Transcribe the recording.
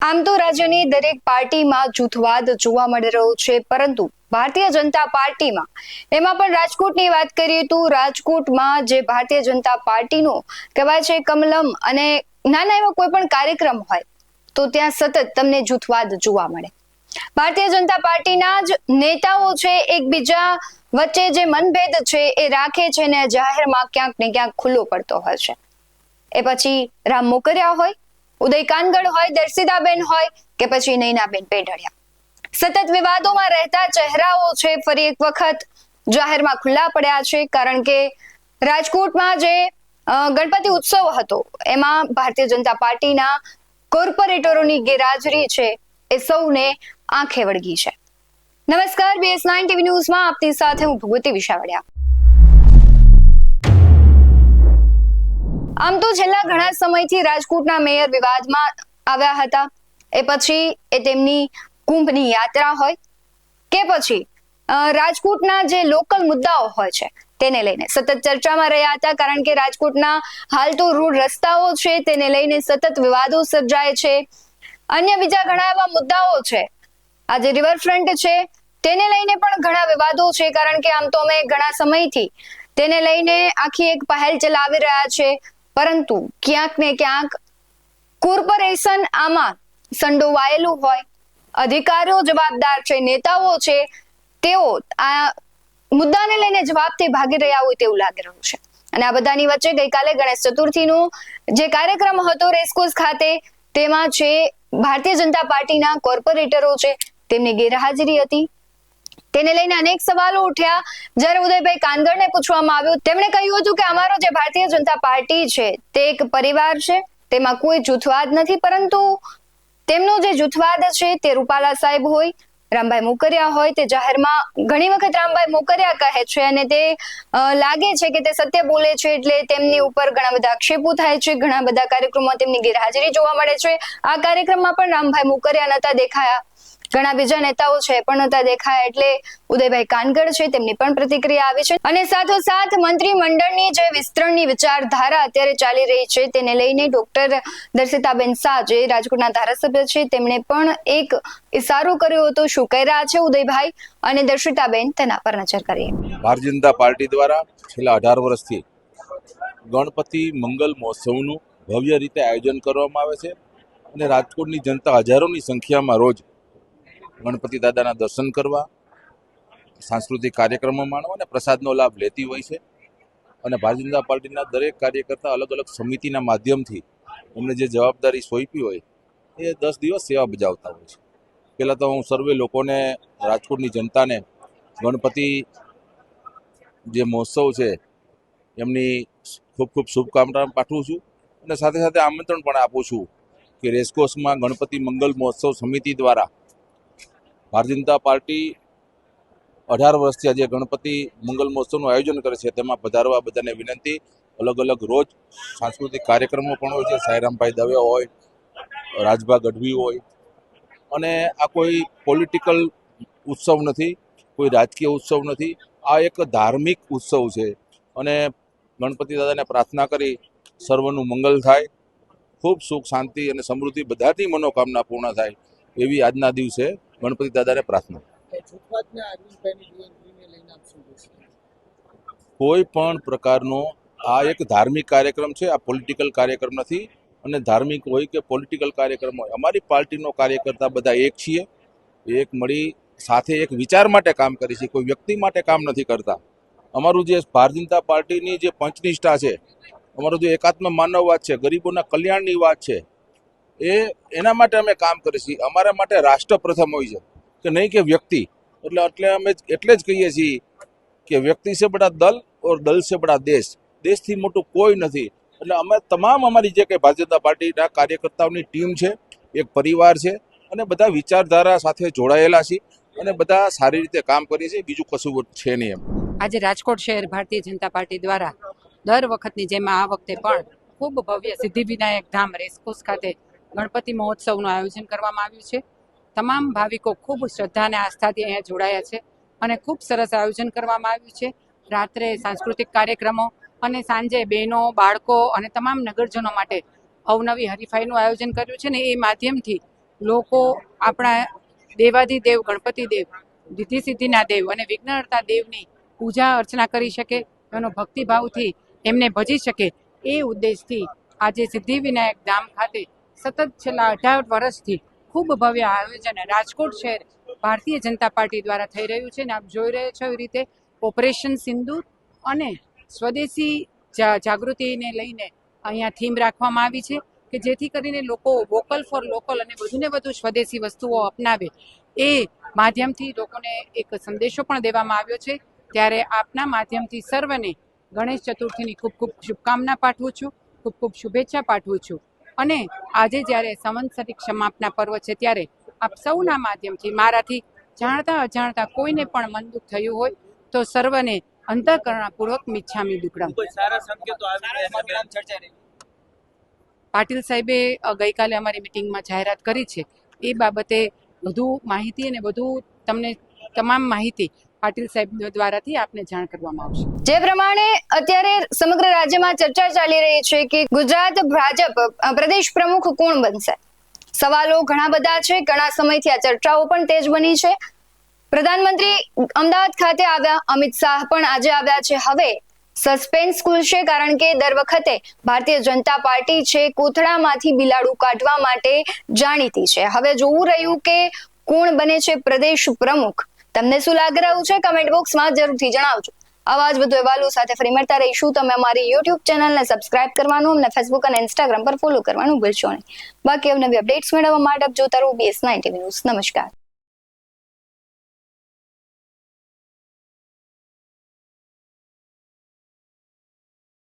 આમ તો રાજ્યની દરેક પાર્ટીમાં જૂથવાદ જોવા મળી રહ્યો છે, પરંતુ ભારતીય જનતા પાર્ટીમાં, એમાં પણ રાજકોટની વાત કરીએ તો રાજકોટમાં જે ભારતીય જનતા પાર્ટીનો કહેવાય છે કમલમ અને નાના એવા કોઈ પણ કાર્યક્રમ હોય, તો ત્યાં સતત તમને જૂથવાદ જોવા મળે. ભારતીય જનતા પાર્ટીના જ નેતાઓ છે, એકબીજા વચ્ચે જે મનભેદ છે, એ રાખે છે ને જાહેરમાં ક્યાંક ને ક્યાંક ખુલ્લો પડતો હોય છે. એ પછી રામ મોકર્યા હોય ઉદય કાનગડ હોય, દર્શિતાબેન હોય કે પછી નૈનાબેન પેઢડિયા. સતત વિવાદોમાં રહેતા ચહેરાઓ છે, ફરી એક વખત જાહેરમાં ખુલ્લા પડ્યા છે, કારણ કે રાજકોટમાં જે ગણપતિ ઉત્સવ હતો, એમાં ભારતીય જનતા પાર્ટીના કોર્પોરેટરોની ગેરહાજરી છે, એ સૌને આંખે વળગી છે. નમસ્કાર બીએસ નાઇન ટીવી ન્યૂઝમાં આપની સાથે હું ભગવતી વિશાવડિયા. આમ તો છેલ્લા ઘણા સમયથી રાજકોટના મેયર વિવાદમાં આવ્યા હતા. એ પછી એ તેમની કુંભની યાત્રા હોય કે પછી રાજકોટના જે લોકલ મુદ્દાઓ હોય છે તેને લઈને સતત ચર્ચામાં રહ્યા હતા કારણ કે રાજકોટના હાલ તો રોડ રસ્તાઓ છે તેને લઈને સતત વિવાદો સર્જાય છે. અન્ય બીજા ઘણા એવા મુદ્દાઓ છે. આ જે રિવરફ્રન્ટ છે તેને લઈને પણ ઘણા વિવાદો છે કારણ કે આમ તો અમે ઘણા સમયથી તેને લઈને આખી એક પહેલ ચલાવી રહ્યા છે. પરંતુ ક્યાંક ને ક્યાંક કોર્પોરેશન આમાં સંડોવાયેલું હોય. અધિકારીઓ, જવાબદાર છે, નેતાઓ છે, તેઓ આ મુદ્દાને લઈને જવાબથી ભાગી રહ્યા હોય તેવું લાગી રહ્યું છે. અને આ બધાની વચ્ચે ગઈકાલે ગણેશ ચતુર્થીનો જે કાર્યક્રમ હતો રેસકોર્સ ખાતે, તેમાં છે ભારતીય જનતા પાર્ટીના કોર્પોરેટરો છે, તેમની ગેરહાજરી હતી. તેને લઈને અનેક સવાલો ઉઠ્યા. જ્યારે ઉદયભાઈ કાનગરને પૂછવામાં આવ્યું, તેમણે કહ્યું હતું કે અમારો જે ભારતીય જનતા પાર્ટી છે, તે એક પરિવાર છે, તેમાં કોઈ જૂથવાદ નથી, પરંતુ તેમનો જે જૂથવાદ છે, તે રૂપાલા સાહેબ હોય, રામભાઈ મોકરિયા હોય, તે જાહેરમાં ઘણી વખત રામભાઈ મોકરિયા કહે છે અને તે લાગે છે કે તે સત્ય બોલે છે એટલે તેમની ઉપર ઘણા બધા આક્ષેપો થાય છે, ઘણા બધા કાર્યક્રમો તેમની ગેરહાજરી જોવા મળે છે. આ કાર્યક્રમમાં પણ રામભાઈ મોકરિયા નતા દેખાયા. ઘણા બીજા નેતાઓ છે પણ નતા દેખાયા. એટલે ઉદયભાઈ કાનગડ છે, તેમની પણ પ્રતિક્રિયા આવી છે. અને સાથોસાથ મંત્રીમંડળની જે વિસ્તરણની વિચારધારા અત્યારે ચાલી રહી છે, તેને લઈને ડોક્ટર દર્શિતાબેન શાહ, જે રાજકોટના ધારાસભ્ય છે, તેમણે પણ એક ઇશારો કર્યો હતો, શું કહી રહ્યા છે ઉદયભાઈ? અને દર્શિતાબેન તેના પર નજર કરીએ. ભારતીય જનતા પાર્ટી દ્વારા છેલ્લા અઢાર વર્ષથી ગણપતિ મંગલ મહોત્સવનું ભવ્ય રીતે આયોજન કરવામાં આવે છે અને રાજકોટની જનતા હજારોની સંખ્યામાં રોજ ગણપતિ દાદાના દર્શન કરવા, સાંસ્કૃતિક કાર્યક્રમો માણવા અને પ્રસાદનો લાભ લેતી હોય છે. અને ભારતીય જનતા પાર્ટીના દરેક કાર્યકર્તા અલગ અલગ સમિતિના માધ્યમથી એમને જે જવાબદારી સોંપી હોય, એ દસ દિવસ સેવા બજાવતા હોય છે. પહેલાં તો હું સર્વે લોકોને, રાજકોટની જનતાને ગણપતિ જે મહોત્સવ છે, એમની ખૂબ ખૂબ શુભકામના પાઠવું છું. અને સાથે સાથે આમંત્રણ પણ આપું છું કે રેસકોર્સમાં ગણપતિ મંગલ મહોત્સવ સમિતિ દ્વારા ભારતીય જનતા પાર્ટી અઢાર વર્ષથી આજે ગણપતિ મંગલ મહોત્સવનું આયોજન કરે છે. તેમાં પધારવા બધાને વિનંતી. અલગ અલગ રોજ સાંસ્કૃતિક કાર્યક્રમો પણ હોય છે. સાયરામભાઈ દવે હોય, રાજભા ગઢવી હોય. અને આ કોઈ પોલિટિકલ ઉત્સવ નથી, કોઈ રાજકીય ઉત્સવ નથી. આ એક ધાર્મિક ઉત્સવ છે. અને ગણપતિ દાદાને પ્રાર્થના કરી સર્વનું મંગલ થાય. ખૂબ સુખ, શાંતિ અને સમૃદ્ધિ બધાની મનોકામના પૂર્ણ થાય એવી આજના દિવસે ગણપતિ દાદાને પ્રાર્થના? કોઈ પણ પ્રકારનો આ એક ધાર્મિક કાર્યક્રમ છે આ પોલિટિકલ કાર્યક્રમ નથી અને ધાર્મિક હોય કે પોલિટિકલ કાર્યક્રમ હોય અમારી પાર્ટીનો કાર્યકર્તા બધા એક છીએ એક મળી સાથે એક વિચાર માટે કામ કરી છે કોઈ વ્યક્તિ માટે કામ નથી કરતા અમારું જે ભારતીય જનતા પાર્ટીની જે પંચનિષ્ઠા છે અમારું જે એકાત્મ માનવવાદ છે ગરીબોના કલ્યાણની વાત છે એ એના માટે અમે કામ કરીએ અમારા માટે રાષ્ટ્ર પ્રથમ હોય છે. કે નહીં કે વ્યક્તિ. એટલે એટલે અમે એટલે જ કહીએ છીએ કે વ્યક્તિ છે બડા દલ ઓર દલ છે બડા દેશ. દેશથી મોટું કોઈ નથી. એટલે અમે તમામ અમારી જે કંઈ ભારતીય પાર્ટીના કાર્યકર્તાઓની ટીમ છે, એક પરિવાર છે, અને બધા વિચારધારા સાથે જોડાયેલા છીએ અને બધા સારી રીતે કામ કરીએ છીએ. બીજું કશું છે નહીં એમ. આજે રાજકોટ શહેર ભારતીય જનતા પાર્ટી દ્વારા દર વખતની જેમ આ વખતે પણ ખૂબ ભવ્ય સિદ્ધિ વિનાયક ધામ રેસકોર્સ ખાતે ગણપતિ મહોત્સવનું આયોજન કરવામાં આવ્યું છે. તમામ ભાવિકો ખૂબ શ્રદ્ધા અને આસ્થાથી અહીંયા જોડાયા છે અને ખૂબ સરસ આયોજન કરવામાં આવ્યું છે. રાત્રે સાંસ્કૃતિક કાર્યક્રમો અને સાંજે બહેનો, બાળકો અને તમામ નગરજનો માટે અવનવી હરીફાઈનું આયોજન કર્યું છે ને એ માધ્યમથી લોકો આપણા દેવાધિદેવ ગણપતિ દેવ રિદ્ધિ સિદ્ધિના દેવ અને વિઘ્નહર્તા દેવની પૂજા અર્ચના કરી શકે, એનો ભક્તિભાવથી એમને ભજી શકે એ ઉદ્દેશથી આજે સિદ્ધિવિનાયક ધામ ખાતે સતત છેલ્લા અઢાર વર્ષથી ખૂબ ભવ્ય આયોજન રાજકોટ શહેર ભારતીય જનતા પાર્ટી દ્વારા થઈ રહ્યું છે ને આપ જોઈ રહ્યા છો એ રીતે ઓપરેશન સિંદૂર અને સ્વદેશી જાગૃતિને લઈને અહીંયા થીમ રાખવામાં આવી છે કે જેથી કરીને લોકો વોકલ ફોર લોકલ અને વધુને વધુ સ્વદેશી વસ્તુઓ અપનાવે. એ માધ્યમથી લોકોને એક સંદેશો પણ દેવામાં આવ્યો છે. ત્યારે આપના માધ્યમથી સર્વને ગણેશ ચતુર્થીની ખૂબ ખૂબ શુભકામના પાઠવું છું. ખૂબ ખૂબ શુભેચ્છા પાઠવું છું. અને આજે જ્યારે સંવંતસરી સમાપના પર્વ છે ત્યારે આપ સૌના માધ્યમથી મારાથી જાણતા અજાણતા કોઈને પણ મન દુઃખ થયું હોય તો સર્વને અંતઃકરણપૂર્વક મિચ્છામી દુકડમ. કોઈ સારા સંકેતો આવી રહ્યા છે? બેન. ચર્ચા રહી પાટીલ સાહેબે ગઈકાલે અમારી મિટિંગમાં જાહેરાત કરી છે. એ બાબતે વધુ માહિતી અને વધુ તમને તમામ માહિતી પાટીલ સાહેબ દ્વારાથી આપને જાણ કરવામાં આવશે. જે પ્રમાણે અત્યારે સમગ્ર રાજ્યમાં ચર્ચા ચાલી રહી છે કે ગુજરાત ભાજપ પ્રદેશ પ્રમુખ કોણ બનશે? સવાલો ઘણા બધા છે, ઘણા સમયથી આ ચર્ચાઓ પણ તેજ બની છે. પ્રધાનમંત્રી અમદાવાદ ખાતે આવ્યા, અમિત શાહ પણ આજે આવ્યા છે. હવે સસ્પેન્સ ખુલશે કારણ કે દર વખતે ભારતીય જનતા પાર્ટી છે, કોથળામાંથી બિલાડું કાઢવા માટે જાણીતી છે. હવે જોવું રહ્યું કે કોણ બને છે પ્રદેશ પ્રમુખ? તમને શું લાગી રહ્યું છે? કમેન્ટ બોક્સમાં જરૂરથી જણાવજો. આવા જ વધુ અહેવાલો સાથે ફરી મળતા રહીશું. તમે અમારી યુટ્યુબ ચેનલને સબસ્ક્રાઇબ કરવાનું અને ફેસબુક અને ઇન્સ્ટાગ્રામ પર ફોલો કરવાનું ભૂલશો નહીં. બાકી નવી અપડેટ્સ મેળવવા માટે જોતા રહો બીએસ નાઇન ટીવી ન્યૂઝ નમસ્કાર.